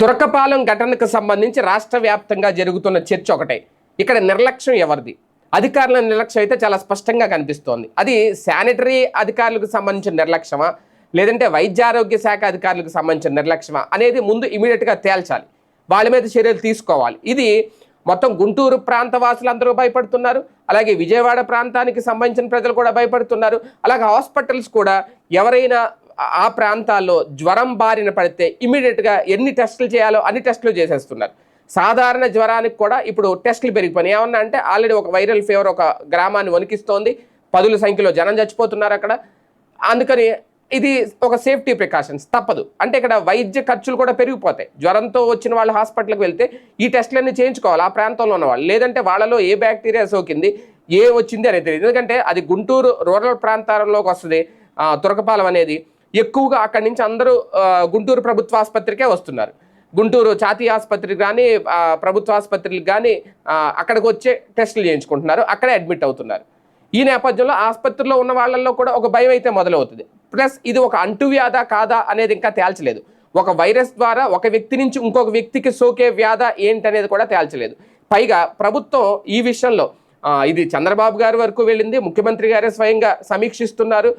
తురకపాలెం ఘటనకు సంబంధించి రాష్ట్ర వ్యాప్తంగా జరుగుతున్న చర్చ ఒకటే. ఇక్కడ నిర్లక్ష్యం ఎవరిది? అధికారుల నిర్లక్ష్యం అయితే చాలా స్పష్టంగా కనిపిస్తోంది. అది శానిటరీ అధికారులకు సంబంధించిన నిర్లక్ష్యమా? లేదంటే వైద్యారోగ్య శాఖ అధికారులకు సంబంధించిన నిర్లక్ష్యమా? అనేది ముందు ఇమీడియట్గా తేల్చాలి. వాళ్ళ మీద చర్యలు తీసుకోవాలి. ఇది మొత్తం గుంటూరు ప్రాంత వాసులందరూ భయపడుతున్నారు. అలాగే విజయవాడ ప్రాంతానికి సంబంధించిన ప్రజలు కూడా భయపడుతున్నారు. అలాగే హాస్పిటల్స్ కూడా ఎవరైనా ఆ- ప్రాంతాల్లో జ్వరం బారిన పడితే ఇమీడియట్గా ఎన్ని టెస్టులు చేయాలో అన్ని టెస్టులు చేసేస్తున్నారు. సాధారణ జ్వరానికి కూడా ఇప్పుడు టెస్టులు పెరిగిపోయినాయి. ఏమన్నా అంటే ఆల్రెడీ ఒక వైరల్ ఫీవర్ ఒక గ్రామాన్ని వణికిస్తోంది. పదుల సంఖ్యలో జనం చచ్చిపోతున్నారు అక్కడ. అందుకని ఇది ఒక సేఫ్టీ ప్రికాషన్స్. తప్పదు. అంటే ఇక్కడ వైద్య ఖర్చులు కూడా పెరిగిపోతాయి. జ్వరంతో వచ్చిన వాళ్ళు హాస్పిటల్కి వెళ్తే ఈ టెస్టులన్నీ చేయించుకోవాలి. ఆ ప్రాంతంలో ఉన్న వాళ్ళు. లేదంటే వాళ్ళలో ఏ బ్యాక్టీరియా సోకింది ఏ వచ్చింది అనేది తెలియదు. ఎందుకంటే అది గుంటూరు రూరల్ ప్రాంతాల్లోకి వస్తుంది. తురకపాలెం అనేది ఎక్కువగా అక్కడి నుంచి అందరూ గుంటూరు ప్రభుత్వ ఆసుపత్రికే వస్తున్నారు. గుంటూరు జాతీయ ఆసుపత్రికి కానీ ప్రభుత్వ ఆసుపత్రికి కానీ అక్కడికి వచ్చే టెస్టులు చేయించుకుంటున్నారు. అక్కడే అడ్మిట్ అవుతున్నారు. ఈ నేపథ్యంలో ఆసుపత్రిలో ఉన్న వాళ్ళల్లో కూడా ఒక భయం అయితే మొదలవుతుంది. ప్లస్ ఇది ఒక అంటువ్యాధా కాదా అనేది ఇంకా తేల్చలేదు. ఒక వైరస్ ద్వారా ఒక వ్యక్తి నుంచి ఇంకొక వ్యక్తికి సోకే వ్యాధ ఏంటనేది కూడా తేల్చలేదు. పైగా ప్రభుత్వం ఈ విషయంలో ఇది చంద్రబాబు గారి వరకు వెళ్ళింది ముఖ్యమంత్రి గారే స్వయంగా సమీక్షిస్తున్నారు.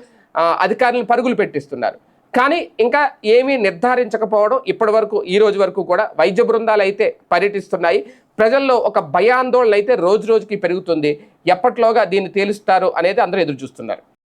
అధికారులను పరుగులు పెట్టిస్తున్నారు. కానీ ఇంకా ఏమీ నిర్ధారించకపోవడం ఇప్పటి వరకు ఈ రోజు వరకు కూడా వైద్య బృందాలు అయితే పర్యటిస్తున్నాయి. ప్రజల్లో ఒక భయాందోళన అయితే రోజు రోజుకి పెరుగుతుంది. ఎప్పట్లోగా దీన్ని తేలుస్తారు అనేది అందరూ ఎదురు చూస్తున్నారు